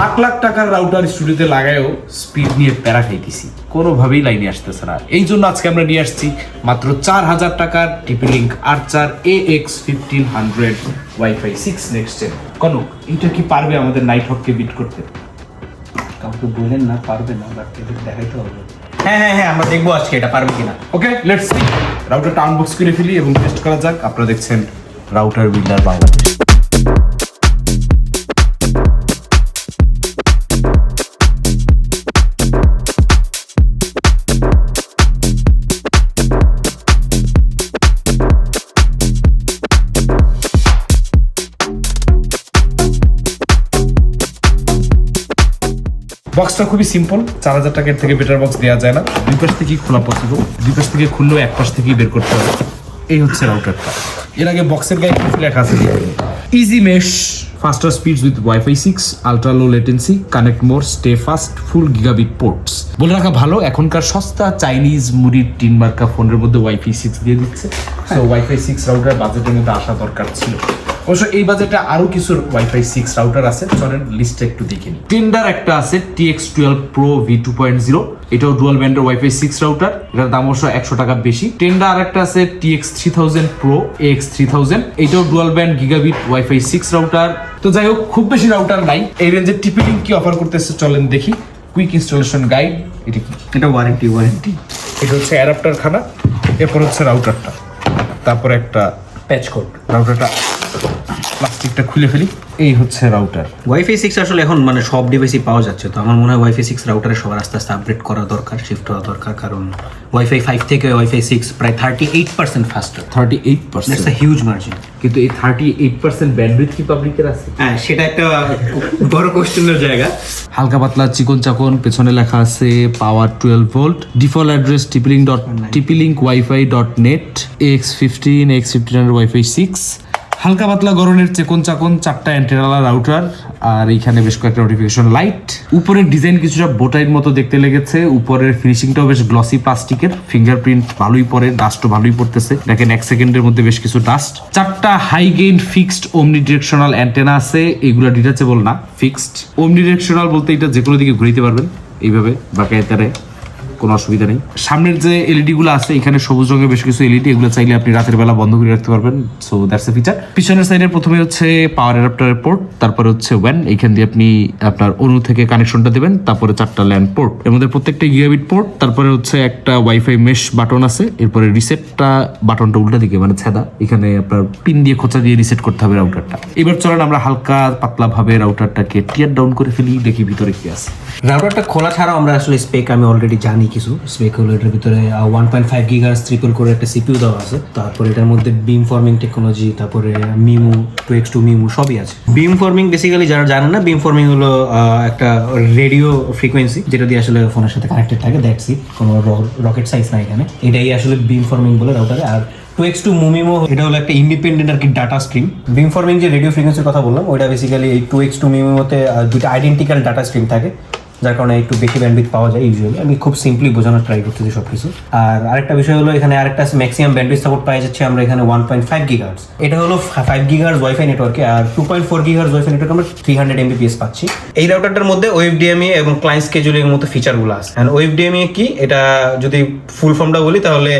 লাখ লাখ টাকার রাউটার স্টুডিওতে লাগায়ও স্পিড নিয়ে প্যারা খাইতেছি। কোনোভাবেই লাইনে আসতেছে না। এই জন্য আজকে আমরা নিয়ে আসছি মাত্র চার হাজার টাকার TP link Archer A X fifteen hundred WiFi six next gen Kanak এটা কি পারবে আমাদের নাইট হককে বিট করতে? কাউকে বললেন না পারবে না বাট দেখাইতে হবে। হ্যাঁ হ্যাঁ হ্যাঁ আমরা দেখব আজকে এটা পারবে কিনা। ওকে লেটস সি রাউটারটা আনবক্স করে ফেলি এবং টেস্ট করা যাক। আপনারা দেখছেন রাউটার বিল্ডার বাংলাদেশ। বক্সটা খুবই সিম্পল চার হাজার টাকার থেকে বেটার বক্স দেওয়া যায় না। দুই পাশ থেকেই খোলা পসিবল দুই পাশ থেকে খুললেও এক পাশ থেকেই বের করতে হবে। এই হচ্ছে রাউটারটা এর আগে বক্সের গায়ে কিছু লেখা আছে। Easy mesh faster speeds with wifi six ultra low latency connect more stay fast full gigabit ports বলে রাখা ভালো, এখনকার সস্তা চাইনিজ মুড়ির টিন মার্কা ফোনের মধ্যে ওয়াইফাই সিক্স দিয়ে দিচ্ছে। সো ওয়াইফাই সিক্স রাউটার বাজেটের মধ্যে আসা দরকার ছিল। অবশ্য এই বাজেটে আরও কিছু ওয়াইফাই সিক্স রাউটার আছে। চলেন লিস্টটা একটু দেখে নিই। টেন্ডার একটা আছে TX twelve pro V two point zero এটাও ডুয়াল ব্যান্ডের ওয়াইফাই সিক্স রাউটার এটার দাম অবশ্য একশো টাকা বেশি। টেন্ডার আরেকটা আছে TX three thousand pro X three thousand এটাও dual band gigabit wifi six router তো যাই হোক খুব বেশি রাউটার নাই। এই রেঞ্জের টিপি লিঙ্ক কি অফার করতেছে চলেন দেখি। কুইক ইনস্টলেশন গাইড এটা কি? এটা ওয়ারেন্টি ওয়ারেন্টি এটা হচ্ছে অ্যাডাপ্টার খানা এরপর হচ্ছে রাউটারটা তারপর একটা প্যাচ কোড রাউটারটা প্লাস্টিকটা খুলে ফেলি। এই হচ্ছে রাউটার ওয়াইফাই সিক্স আসলে এখন মানে সব ডিভাইসই পাওয়া যাচ্ছে তো আমার মনে হয় ওয়াইফাই সিক্স রাউটারে সবার আস্তে আস্তে আপগ্রেড করা দরকার শিফট হওয়া দরকার কারণ ওয়াইফাই ফাইভ থেকে ওয়াইফাই সিক্স প্রায় thirty eight percent faster thirty eight percent huge margin কিন্তু এই থার্টি এইট পার্সেন্ট ব্যান্ডউইথ কি পাবলিকের আছে? হ্যাঁ সেটা একটা বড় কোশ্চেনের জায়গা। হালকা পাতলা চিকন চাকন পেছনে লেখা আছে power twelve volt default address TP Link dot TP Link wifi dot net X fifteen X fifteen wifi six হালকা পাতলা গরনের চেকন চাকন, চারটা অ্যান্টেনালা রাউটার আর এইখানে বেশ কয়েকটা নোটিফিকেশন লাইট উপরের ডিজাইন কিছুটা বোটাইর মতো দেখতে লেগেছে, উপরের ফিনিশিংটাও বেশ গ্লসি প্লাস্টিকের ফিঙ্গারপ্রিন্ট ভালোই পড়ে ডাস্টও ভালোই পড়তেছে। দেখেন এক সেকেন্ডের মধ্যে বেশ কিছু ডাস্ট চারটা high gain fixed omni directional antenna আছে, এগুলো ডিটাচেবল না ফিক্সড ওমনি ডিরেকশনাল বলতে এটা যে কোনো দিকে ঘুরিতে পারবেন, এইভাবে বাঁকায় তারে। কোনো অসুবিধা নেই। সামনের যে এলইডি গুলো আছে, এখানে সবুজ রঙের বেশ কিছু এলইডি এগুলো চাইলে আপনি রাতের বেলা বন্ধ করে রাখতে পারবেন। সো দ্যাটস এ ফিচার পিছনের সাইডে প্রথমে হচ্ছে পাওয়ার অ্যাডাপ্টারের পোর্ট তারপরে হচ্ছে ওয়ান এইখান দিয়ে আপনি আপনার অনু থেকে কানেকশনটা দেবেন, তারপরে চারটা ল্যান্ড পোর্ট এর মধ্যে প্রত্যেকটা গিগাবিট পোর্ট তারপরে হচ্ছে একটা ওয়াইফাই মেশ বাটন আছে, এরপরে রিসেটটা বাটনটা উল্টা দিকে মানে ছেদা। এখানে আপনার পিন দিয়ে খোঁচা দিয়ে রিসেট করতে হবে রাউটারটা এবার চলেন আমরা হালকা পাতলা ভাবে রাউটারটাকে টিয়ার ডাউন করে ফেলি, দেখি ভিতরে কি আছে। রাউটারটা খোলা ছাড়াও আমরা আসলে স্পেক আমি অলরেডি জানি। কিছু স্পেক হলো এটার ভিতরে one point five gigahertz triple করে একটা সিপিউ দেওয়া আছে। তারপর এটার মধ্যে বিম ফর্মিং টেকনোলজি তারপরে MIMO two X two MIMO সবই আছে। বিম ফর্মিং বেসিক্যালি যারা জানেন না বিম ফর্মিং হলো একটা রেডিও ফ্রিকোয়েন্সি যেটা দিয়ে আসলে ফোনের সাথে কানেক্টেড থাকে ইট কোনো রকেট সাইজ না এখানে। এটাই আসলে বিম ফর্মিং বলে রাউটারে আর two x two MU MIMO, এটা হলো একটা ইন্ডিপেন্ডেন্ট আর কি ডাটা স্ট্রিম বিম ফর্মিং যে রেডিও ফ্রিকোয়েন্সির কথা বললাম, ওইটা বেসিক্যালি এই টু এক্স টু মিমিমোতে দুটো আইডেন্টিক্যাল ডাটা স্ট্রিম থাকে। যার কারণে একটু বেশি ব্যান্ডউইথ পাওয়া যায় ইউজুয়ালি আমি খুব সিম্পলি বোঝানোর ট্রাই করতেছি সব কিছু আর আরেকটা বিষয় হলো, এখানে আরেকটা ম্যাক্সিমাম ব্যান্ডউইথ সাপোর্ট পাওয়া যাচ্ছে আমরা এখানে ওয়ান পয়েন্ট ফাইভ গিগার্স এটা হলো ফাইভ গিগার্স ওয়াইফাই নেটওয়ার্কে আর two point four gigahertz wifi network আমরা থ্রি হান্ড্রেড এমবিপিএস পাচ্ছি। এই রাউটারটার মধ্যে ওয়েবডিএমএ এবং ক্লায়েন্ট স্কেজুলিং মতো ফিচারগুলো আছে। অ্যান্ড ওয়েবডিএমএ কি? এটা যদি ফুল ফর্মটা বলি, তাহলে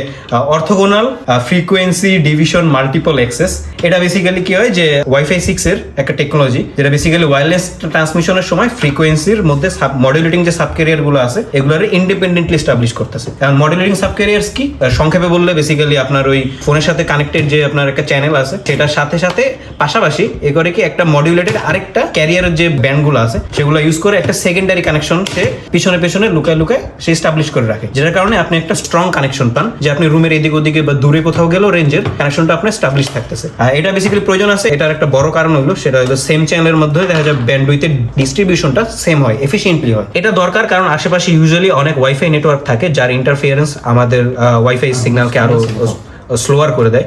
orthogonal frequency division multiple access এটা বেসিক্যালি কি হয় যে ওয়াইফাই সিক্স এর একটা টেকনোলজি যেটা বেসিক্যালি ওয়্যারলেস ট্রান্সমিশনের সময় ফ্রিকোয়েন্সির মধ্যে মডুলেটিং যে সাবক্যারিয়ারগুলো আছে, এগুলোর ইন্ডিপেন্ডেন্টলি এস্টাবলিশ করতেছে। এখন মডুলেটিং সাবক্যারিয়ার্স কি? সংক্ষেপে বললে বেসিক্যালি আপনার ওই ফোনের সাথে কানেক্টেড যে আপনার একটা চ্যানেল আছে, সেটার সাথে সাথে পাশাপাশি এ করে কি একটা মডিউলেটেড আরেকটা ক্যারিয়ারের যে ব্যান্ডগুলো আছে, সেগুলো ইউজ করে একটা সেকেন্ডারি কানেকশন সে পিছনে পেছনে লুকায় লুকায় সে এস্টাবলিশ করে রাখে। যেটার কারণে আপনি একটা স্ট্রং কানেকশন পান, যে আপনি রুমের এদিক ওদিকে বা দূরে কোথাও গেলেও রেঞ্জের কানেকশনটা আপনার এস্টাবলিশ থাকতেছে। আর এটা বেসিক্যালি প্রয়োজন আছে, এটার একটা বড় কারণ হলো সেটা হলো সেম চ্যানেলের মধ্যে দেখা যায় ব্যান্ডউইথের ডিস্ট্রিবিউশনটা সেম হয় এফিসিয়েন্টলি হয়। এটা দরকার কারণ আশেপাশে ইউজুয়ালি অনেক ওয়াইফাই নেটওয়ার্ক থাকে যার ইন্টারফিয়ারেন্স আমাদের ওয়াইফাই সিগন্যালকে আরও স্লোয়ার করে দেয়।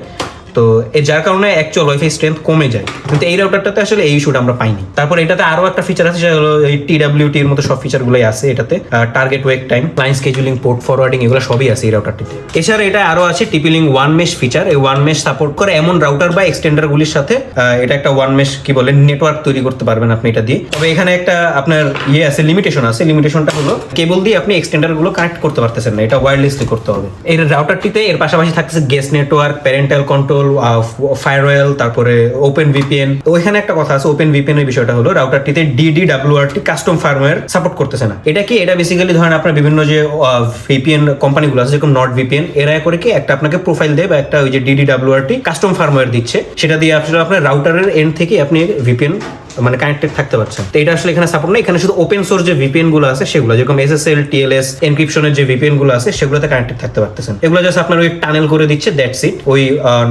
তো যার কারণে অ্যাকচুয়াল ওয়াইফাই স্ট্রেংথ কমে যায়। কিন্তু এই রাউটারটাতে আসলে এই ইস্যুটা আমরা পাইনি। তারপর এটাতে আরও একটা ফিচার আছে, সেটা হলো এই টিডাব্লিউটি এর মতো সব ফিচারগুলোই আছে এটাতে। Target wake time client scheduling port forwarding এগুলো সবই আছে এই রাউটারটিতে এছাড়া এটা আরও আছে TP Link one mesh feature এই ওয়ান মেশ সাপোর্ট করে এমন রাউটার বা এক্সটেন্ডার গুলির সাথে এটা একটা ওয়ান মেশ কি বলে নেটওয়ার্ক তৈরি করতে পারবেন আপনি এটা দিয়ে। তবে এখানে একটা আপনার ইয়ে আছে লিমিটেশন আছে। লিমিটেশনটা হলো কেবল দিয়ে আপনি এক্সটেন্ডারগুলো কানেক্ট করতে পারতেছেন না। এটা ওয়্যারলেসলি করতে হবে। এই রাউটারটিতে এর পাশাপাশি থাকতেছে guest network parental control firewall তারপরে ওপেন ভিপিএন তো ওইখানে একটা কথা আছে ওপেন ভিপিএন এর বিষয়টা হলো রাউটারটিতে DD WRT custom firmware support করতেছে না। এটা কি? এটা বেসিক্যালি ধরেন আপনার বিভিন্ন যে ভিপিএন কোম্পানিগুলো আছে, যেরকম নট ভিপিএন এরা করে কি একটা আপনাকে প্রোফাইল দেয় বা একটা ওই যে ডিডি ডাব্লিউআরটি কাস্টম ফার্মওয়্যার দিচ্ছে। সেটা দিয়ে আপনার রাউটারের এন্ড থেকে আপনি ভিপিএন মানে কানেক্টেড থাকতে পারছেন তো এটা আসলে এখানে সাপোর্ট না এখানে শুধু ওপেন সোর্স যে ভিপিএনগুলো আছে সেগুলো যেরকম এসএসএল টিএলএস এনক্রিপশনের যে ভিপিএনগুলো আছে সেগুলোতে কানেক্টেড থাকতে পারতেছেন। এগুলো জাস্ট আপনার ওই টানেল করে দিচ্ছে দ্যাটস ইট ওই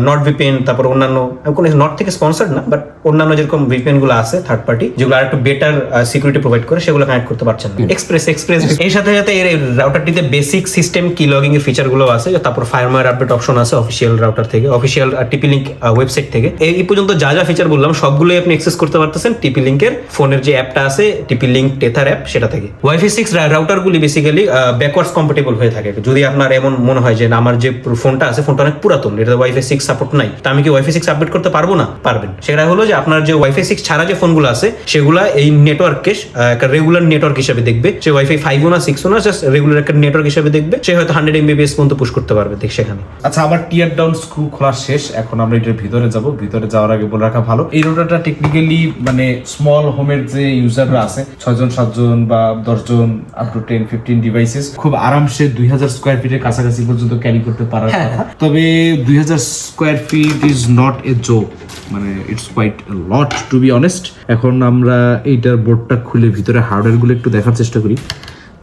নট ভিপিএন তারপর অন্যান্য কোনো নট থেকে স্পন্সার্ড না বাট অন্যান্য যেরকম ভিপিএনগুলো আছে থার্ড পার্টি যেগুলো আর একটু বেটার সিকিউরিটি প্রোভাইড করে সেগুলো কানেক্ট করতে পারছেন এক্সপ্রেস এক্সপ্রেস এর সাথে সাথে এর রাউটারটিতে বেসিক সিস্টেম কি লগিং এর ফিচারগুলো আছে তারপর ফায়ারওয়্যার আপডেট অপশন আছে অফিসিয়াল রাউটার থেকে অফিসিয়াল টিপি লিঙ্ক ওয়েবসাইট থেকে। এই এই পর্যন্ত যা যা ফিচার বললাম সবগুলোই আপনি অ্যাক্সেস করতে পারতেছেন। টিপি লিঙ্কের ফোনের যে অ্যাপটা আছে টিপি লিঙ্ক টেথার অ্যাপ সেটা থেকে। ওয়াইফাই সিক্স রাউটারগুলি বেসিক্যালি ব্যাকওয়ার্ডস কম্পেটেবল হয়ে থাকে। যদি আপনার এমন মনে হয় যে আমার যে ফোনটা আছে, ফোনটা অনেক পুরাতন এটা ওয়াইফাই সিক্স সাপোর্ট নাই, তা আমি কি ওয়াইফাই সিক্স আপডেট করতে পারব না? পারবেন। সেটা হলো যে আপনার যে ওয়াইফাই সিক্স ছাড়া যে ফোনগুলো আছে, সেগুলা এই নেটওয়ার্ককে একটা রেগুলার নেটওয়ার্ক হিসাবে দেখবে। সে ওয়াইফাই ফাইভও না সিক্সও না জাস্ট রেগুলার একটা নেটওয়ার্ক হিসেবে দেখবে। সে হয়তো হান্ড্রেড এমবিপিএস পর্যন্ত পুশ করতে পারবে, দেখ সেখানে। আচ্ছা আমার টিয়ার ডাউন স্ক্রু খোলা শেষ। এখন আমরা এটার ভিতরে যাব। ভিতরে যাওয়ার আগে বলে রাখা ভালো। এই রোটারটা টেকনিক্যালি মানে স্মল হোমের যে ইউজাররা আছে ছয়জন সাতজন বা দশজন up to ten fifteen devices খুব আরামসে দুই হাজার স্কোয়ার ফিটের কাছাকাছি পর্যন্ত ক্যারি করতে পারার কথা। তবে দুই হাজার square feet is not a joke মানে it's quite lot to be honest এখন আমরা এইটার বোর্ডটা খুলে ভিতরে হার্ডওয়্যারগুলো একটু দেখার চেষ্টা করি।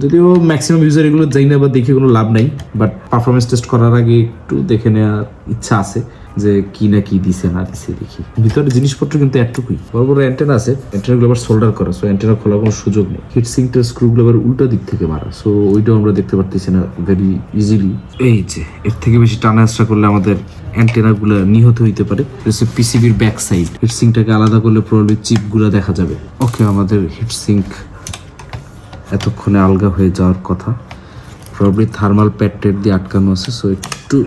যদিও ম্যাক্সিমাম ইউজার এগুলো যাই না বা দেখে কোনো লাভ নাই বাট পারফরমেন্স টেস্ট করার আগে একটু দেখে নেওয়ার ইচ্ছা আছে যে কি না কি দিছে, না দিছে দেখি। ভিতরে জিনিসপত্র কিন্তু একটুকুই। বড় বড় অ্যান্টেনা আছে অ্যান্টেনাগুলো আবার সোল্ডার করা সো অ্যান্টেনা খোলার কোনো সুযোগ নেই। হিট সিঙ্কটার স্ক্রুগুলো আবার উল্টো দিক থেকে মারা সো ওইটাও আমরা দেখতে পারতেছি না ভেরি ইজিলি এই যে, এর থেকে বেশি টানা আসা করলে আমাদের অ্যান্টেনাগুলো নিহত হইতে পারে। পিসিবির ব্যাক সাইড হিট সিঙ্কটাকে আলাদা করলে প্রবলি চিপগুলো দেখা যাবে। ওকে আমাদের হিট সিঙ্ক এতক্ষণে আলগা হয়ে যাওয়ার কথা। প্রবলি থার্মাল প্যাড টেড দিয়ে আটকানো আছে সো একটু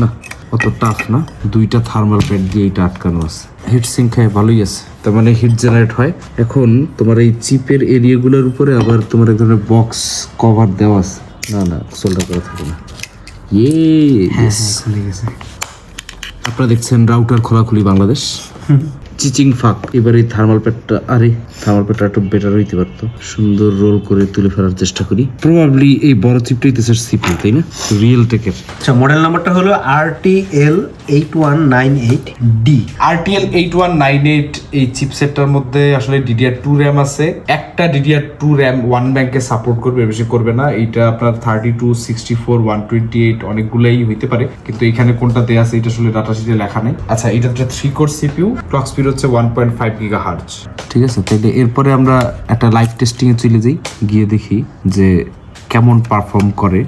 না অত টাফ না। দুইটা থার্মাল প্যাড দিয়ে এটা আটকানো আছে। হিট সিঙ্ক খায় ভালোই আছে। তার মানে হিট জেনারেট হয়। এখন তোমার এই চিপের এরিয়াগুলোর উপরে আবার তোমার এক ধরনের বক্স কভার দেওয়া আছে। না না সোল্ডার করা থাকে না। ইয়ে আপনারা দেখছেন রাউটার খোলাখুলি বাংলাদেশ। চিচিং ফাক এবার এই থার্মাল প্যাডটা আরে থার্মাল প্যাডটা একটু বেটার হইতে পারতো। সুন্দর রোল করে তুলে ফেলার চেষ্টা করি। প্রবাবলি এই বড় চিপটাই তো স্যার সিপি তাই না? রিয়েল টেকের আচ্ছা মডেল নাম্বারটা হলো R T L eight one nine eight D RTL eight one nine eight এই চিপসেটটার মধ্যে আসলে ডিডিআর টু র্যাম আছে। একটা ডিডিআর টু র্যাম ওয়ান ব্যাংকে সাপোর্ট করবে বেশি করবে না। এইটা আপনার thirty two sixty four one twenty eight অনেকগুলাই হইতে পারে। কিন্তু এখানে কোনটা দেয়া আছে এটা আসলে ডাটা শিটে লেখা নেই। আচ্ছা এটা three core CPU clock speed হচ্ছে one point five gigahertz ঠিক আছে তাহলে এরপরে আমরা একটা লাইভ টেস্টিংয়ে চলে যাই, গিয়ে দেখি যে কেমন পারফর্ম করে।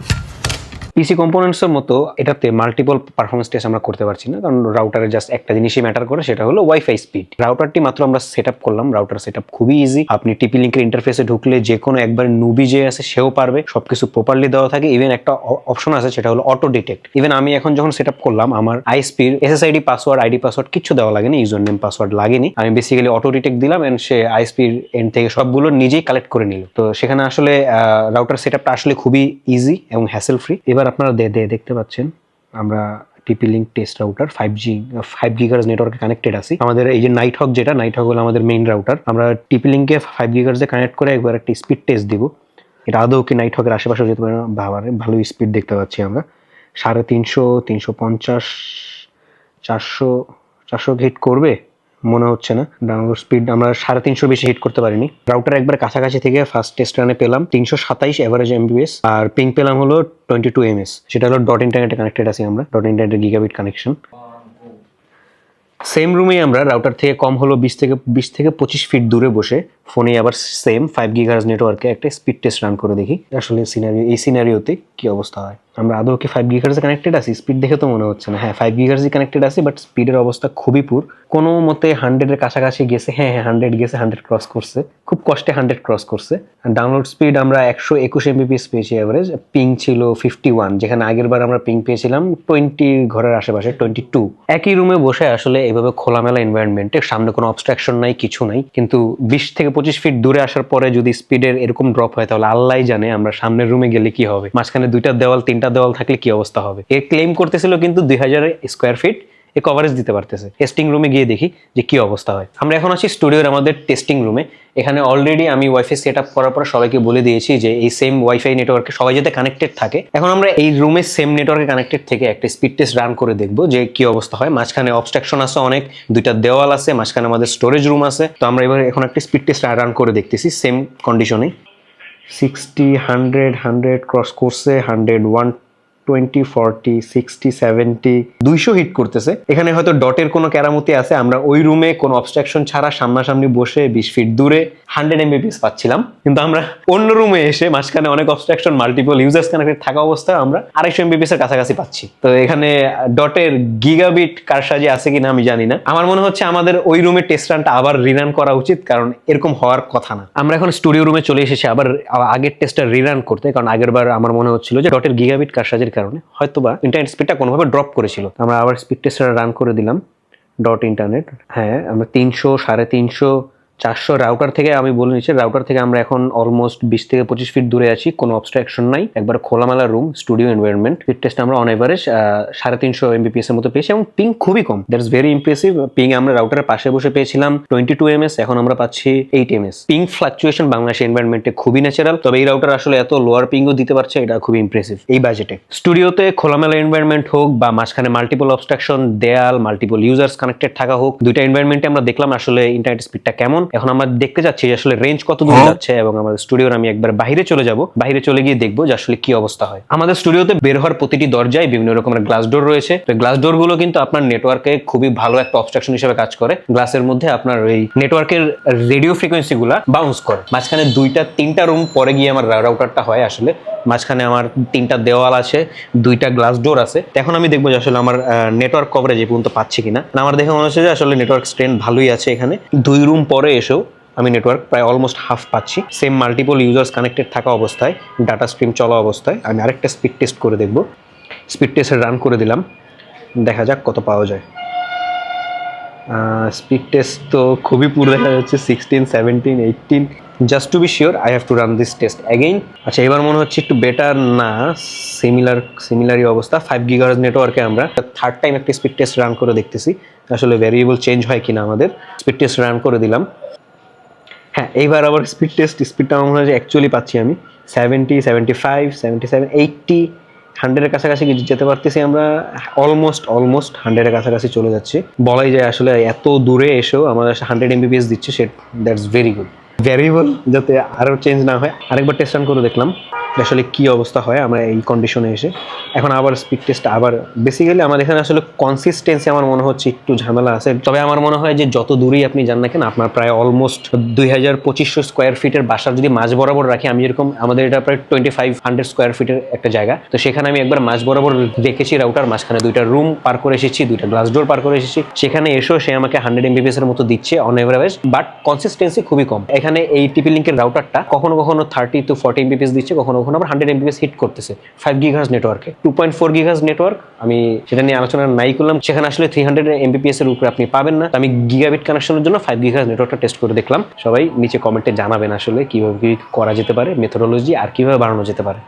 পিসি কম্পোনেন্টসের মতো এটাতে মাল্টিপল পারফরমেন্স টেস্ট আমরা করতে পারছি না, কারণ রাউটারে জাস্ট একটা জিনিসই ম্যাটার করে, সেটা হলো ওয়াইফাই স্পিড রাউটারটি মাত্র আমরা সেট আপ করলাম রাউটার সেট আপ খুবই ইজি আপনি টিপি লিঙ্কের ইন্টারফেসে ঢুকলে যে কোনো একবার নুবি যে আছে, সেও পারবে। সবকিছু প্রপারলি দেওয়া থাকে। ইভেন একটা অপশন আছে, সেটা হলো অটো ডিটেক্ট ইভেন আমি এখন যখন সেট আপ করলাম, আমার আইএসপির এসএসআইডি পাসওয়ার্ড আইডি পাসওয়ার্ড কিছু দেওয়া লাগেনি ইউজার নেম পাসওয়ার্ড লাগেনি। আমি বেসিক্যালি অটো ডিটেক্ট দিলাম এন্ড সে আইএসপির এন্ড থেকে সবগুলো নিজেই কালেক্ট করে নিল। তো সেখানে আসলে রাউটার সেট আসলে খুবই ইজি এবং হ্যাসেল ফ্রি এবার আপনারা দেখতে পাচ্ছেন, আমরা TP Link test router five G five gigahertz নেটওয়ার্কে কানেক্টেড আছি। আমাদের এই যে নাইট হক যেটা নাইট হক হলো আমাদের মেইন রাউটার আমরা টিপি লিঙ্কে ফাইভ গিগার্সে কানেক্ট করে একবার একটা স্পিড টেস্ট দিব। এটা আদৌ কি নাইট হকের আশেপাশে যেতে পারে না ভালো স্পিড দেখতে পাচ্ছি আমরা। সাড়ে তিনশো তিনশো পঞ্চাশ, চারশো চারশো হিট করবে। মনে হচ্ছে না। ডাউনলোড স্পিড আমরা সাড়ে তিনশো বেশি হিট করতে পারিনি। রাউটার একবার কাছাকাছি থেকে ফার্স্ট টেস্ট রানে পেলাম। তিনশো সাতাইশ এভারেজ এমবিএস আর পিং পেলাম হলো টোয়েন্টি টু এমএস সেটা হলো ডট ইন্টারনেটে কানেক্টেড আছি আমরা। ডট ইন্টারনেটের গিগাবিট কানেকশন সেম রুমে আমরা রাউটার থেকে কম হলো বিশ থেকে বিশ থেকে পঁচিশ ফিট দূরে বসে ফোনে আবার সেম ফাইভ গিগার্স নেটওয়ার্কে একটা স্পিড টেস্ট রান করে দেখি। আসলে সিনারিও এই সিনারিওতে কি অবস্থা হয়? আমরা আদৌ কি ফাইভ গিগার্সে কানেক্টেড আছি? স্পিড দেখে তো মনে হচ্ছে না। হ্যাঁ ফাইভ গিগার্সই কানেক্টেড আছি বাট স্পিডের অবস্থা খুবই পুর কোনো মতে হান্ড্রেডের কাছাকাছি গেছে হ্যাঁ হ্যাঁ হান্ড্রেড গেছে হান্ড্রেড ক্রস করছে। খুব কষ্টে হান্ড্রেড ক্রস করছে। ডাউনলোড স্পিড আমরা একশো একুশ এমবিপিএস পেয়েছি অ্যাভারেজ পিং ছিল ফিফটি ওয়ান যেখানে আগের বার আমরা পিং পেয়েছিলাম টোয়েন্টি ঘরের আশেপাশে টোয়েন্টি টু একই রুমে বসে আসলে এভাবে খোলামেলা এনভায়রনমেন্টে সামনে কোনো অবস্ট্রাকশন নাই, কিছু নাই। কিন্তু বিশ থেকে পঁচিশ ফিট দূরে আসার পরে যদি স্পিডের এরকম ড্রপ হয়, তাহলে আল্লাহ জানে আমরা সামনের রুমে গেলে কি হবে। মাঝখানে দুইটা দেওয়াল, তিনটা দেওয়াল থাকলে কি অবস্থা হবে। এ ক্লেম করতেছিল কিন্তু দুই হাজার স্কোয়ার ফিট এ কভারেজ দিতে পারতেছে। টেস্টিং রুমে গিয়ে দেখি যে কি অবস্থা হয়। আমরা এখন আছি স্টুডিওর আমাদের টেস্টিং রুমে এখানে অলরেডি আমি ওয়াইফাই সেট আপ করার পর সবাইকে বলে দিয়েছি যে এই সেম ওয়াইফাই নেটওয়ার্কে সবাই যাতে কানেক্টেড থাকে। এখন আমরা এই রুমে সেম নেটওয়ার্কে কানেক্টেড থেকে একটা স্পিড টেস্ট রান করে দেখব যে কি অবস্থা হয়। মাঝখানে অবস্ট্রাকশন আছে অনেক, দুইটা দেওয়াল আছে, মাঝখানে আমাদের স্টোরেজ রুম আছে। তো আমরা এবার এখন একটা স্পিড টেস্ট রান করে দেখতেছি সেম কন্ডিশনে সিক্সটি হান্ড্রেড হান্ড্রেড ক্রস করছে hundred one twenty forty sixty seventy দুইশো হিট করতেছে। এখানে হয়তো ডটের কোনো কেরামতি আছে, আমরা ওই রুমে কোনো অবস্ট্রাকশন ছাড়া সামনাসামনি বসে বিশ ফিট দূরে হান্ড্রেড এমবিপিএস পাচ্ছিলাম। কিন্তু আমরা অন্য রুমে এসে মাঝখানে অনেক অবস্ট্রাকশন মাল্টিপল ইউজার্স কানেক্টেড থাকা অবস্থায় আমরা আড়াইশো এমবিপিএস এর কাছাকাছি পাচ্ছি। তো এখানে ডটের গিগাবিট কারসাজি আছে কিনা আমি জানি না। আমার মনে হচ্ছে আমাদের ওই রুমে টেস্ট রানটা আবার রিরান করা উচিত, কারণ এরকম হওয়ার কথা না। আমরা এখন স্টুডিও রুমে চলে এসেছি, আবার আবার আগের টেস্টটা রিরান করতে, কারণ আগের বার আমার মনে হচ্ছিল যে ডটের গিগাবিট কারসাজির কারণে হয়তো বা ইন্টারনেট স্পিডটা কোনোভাবে ড্রপ করেছিল। আমরা আবার স্পিড টেস্টটা রান করে দিলাম। ডট ইন্টারনেট হ্যাঁ আমরা তিনশো, সাড়ে তিনশো চারশো রাউটার থেকে আমি বলে নিচ্ছি রাউটার থেকে আমরা এখন অলমোস্ট বিশ থেকে পঁচিশ ফিট দূরে আছি, কোনো অবস্ট্রাকশন নাই। একবার খোলামেলা room studio environment fit test আমরা অন এভারেজ সাড়ে তিনশো এমবিপিএস এর মতো পেয়েছি এবং পিং খুবই কম। That is very impressive ping আমরা রাউটারের পাশে বসে পেয়েছিলাম টোয়েন্টি টু এমএস এখন আমরা পাচ্ছি eight ms ping fluctuation Bangladesh এনভায়রনমেন্টে খুবই ন্যাচারাল তবে এই রাউটার আসলে এত লোয়ার পিংও দিতে পারছে, এটা খুবই ইমপ্রেসিভ এই বাজেটে স্টুডিওতে খোলামেলা এনভায়রনমেন্ট হোক বা মাঝখানে মাল্টিপল অবস্ট্রাকশন দেয়াল মাল্টিপল ইউজার্স কানেক্টেড থাকা হোক, দুইটা এনভায়রনমেন্টে আমরা দেখলাম আসলে ইন্টারনেট স্পিডটা কেমন। এখন আমরা দেখতে যাচ্ছি যে আসলে রেঞ্জ কত দূর যাচ্ছে এবং আমাদের স্টুডিওর আমি একবার বাইরে চলে যাব। বাইরে চলে গিয়ে দেখব যে আসলে কি অবস্থা হয়। আমাদের স্টুডিওতে বের হওয়ার প্রতিটি দরজায় বিভিন্ন রকমের গ্লাস ডোর রয়েছে। তো গ্লাস ডোরগুলো কিন্তু আপনার নেটওয়ার্কে খুবই ভালো একটা অবস্ট্রাকশন হিসেবে কাজ করে। গ্লাসের মধ্যে আপনার ওই নেটওয়ার্কের রেডিও ফ্রিকোয়েন্সি গুলা বাউন্স করে। মাঝখানে দুইটা তিনটা রুম পরে গিয়ে আমার রাউটারটা হয় আসলে। মাঝখানে আমার তিনটা দেওয়াল আছে দুইটা গ্লাস ডোর আছে। এখন আমি দেখব যে আসলে আমার নেটওয়ার্ক কভারেজ এ পর্যন্ত পাচ্ছি কিনা। আমার দেখে মনে হচ্ছে যে আসলে নেটওয়ার্ক স্ট্রেন্থ ভালোই আছে এখানে। দুই রুম পরে এসেও আমি নেটওয়ার্ক প্রায় অলমোস্ট হাফ পাচ্ছি। সেম মাল্টিপল ইউজার্স কানেক্টেড থাকা অবস্থায় ডাটা স্ট্রিম চলা অবস্থায় আমি আরেকটা স্পিড টেস্ট করে দেখব। স্পিড টেস্টে রান করে দিলাম। দেখা যাক কত পাওয়া যায়। স্পিড টেস্ট তো খুবই পুরো দেখা যাচ্ছে sixteen seventeen eighteen just to be sure I have to run this test again আচ্ছা এবার মনে হচ্ছে একটু বেটার না সিমিলার সিমিলারই অবস্থা। ফাইভ গিগার্স নেটওয়ার্কে আমরা থার্ড টাইম একটা স্পিড টেস্ট রান করে দেখতেছি। আসলে ভ্যারিয়েবল চেঞ্জ হয় কিনা আমাদের। স্পিড টেস্ট রান করে দিলাম। হ্যাঁ এইবার আবার স্পিড টেস্ট স্পিডটা আমার মনে হয় অ্যাকচুয়ালি পাচ্ছি আমি। Seventy seventy five seventy seven eighty হান্ড্রেডের কাছাকাছি যেতে পারতেছি আমরা? অলমোস্ট অলমোস্ট হান্ড্রেডের কাছাকাছি চলে যাচ্ছি। বলাই যায় আসলে এত দূরে এসেও আমাদের হান্ড্রেড এমবিবিএস দিচ্ছে সে দ্যাটস ভেরি গুড ভ্যারিয়েবল যাতে আরও চেঞ্জ না হয়। আরেকবার টেস্ট রান করে দেখলাম। আসলে কি অবস্থা হয় আমরা এই কন্ডিশনে এসে। এখন আবার স্পিড টেস্ট আবার বেসিক্যালি আমাদের এখানে আসলে কনসিস্টেন্সি আমার মনে হচ্ছে একটু ঝামেলা আছে। তবে আমার মনে হয় যে যত দূরেই আপনি যান না কেন, আপনার প্রায় অলমোস্ট দুই হাজার পঁচিশশো স্কোয়ার ফিটের বাসার যদি মাঝ বরাবর রাখি, আমি যেরকম আমাদের এটা প্রায় টোয়েন্টি ফাইভ হান্ড্রেড স্কোয়ার ফিটের একটা জায়গা। তো সেখানে আমি একবার মাঝ বরাবর দেখেছি রাউটার মাঝখানে দুইটা রুম পার করে এসেছি, দুইটা গ্লাস ডোর পার করে এসেছি। সেখানে এসেও সে আমাকে হান্ড্রেড এমবিপিএস এর মতো দিচ্ছে অন এভারেজ বাট কনসিস্টেন্সি খুবই কম। এখানে এই টিপি লিঙ্কের রাউটারটা কখনো কখনো থার্টি টু ফর্টি এমবিপিএস দিচ্ছে কখনো কখনো আবার হান্ড্রেড এমবিপিএস হিট করতেছে। ফাইভ গিগার্স নেটওয়ার্কে two point four gigahertz network আমি সেটা নিয়ে আলোচনা নাই করলাম। সেখানে আসলে থ্রি হান্ড্রেড এমবিপিএস এর উপরে আপনি পাবেন না। আমি গিগাবিট কানেকশনের জন্য ফাইভ গিগার্স নেটওয়ার্কটা টেস্ট করে দেখলাম। সবাই নিচে কমেন্টে জানাবেন আসলে কীভাবে কি করা যেতে পারে মেথোডোলজি আর কীভাবে বাড়ানো যেতে পারে।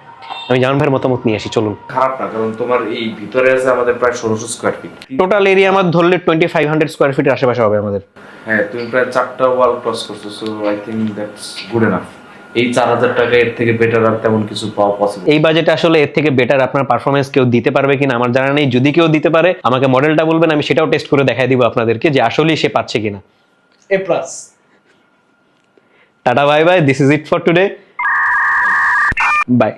আমি জামান ভাইয়ের মতামত নিয়ে আসি চলুন। খারাপ না কারণ তোমার এই ভিতরে আছে আমাদের প্রায় ষোলোশো স্কোয়ার ফিট টোটাল এরিয়া আমার ধরলে টোয়েন্টি ফাইভ হান্ড্রেড স্কোয়ার ফিটের আশেপাশে হবে আমাদের। হ্যাঁ তুমি প্রায় চারটা ওয়াল ক্রস করছ so I think that's good enough এই চার হাজার টাকা এর থেকে বেটার আর তেমন কিছু পাওয়া পসিবল এই বাজেটে আসলে এর থেকে বেটার আপনার পারফরমেন্স কেউ দিতে পারবে কিনা আমার জানা নেই। যদি কেউ দিতে পারে আমাকে মডেলটা বলবেন আমি সেটাও টেস্ট করে দেখাই দিব আপনাদেরকে যে আসলেই সে পাচ্ছে কিনা। A plus tata bye bye this is it for today bye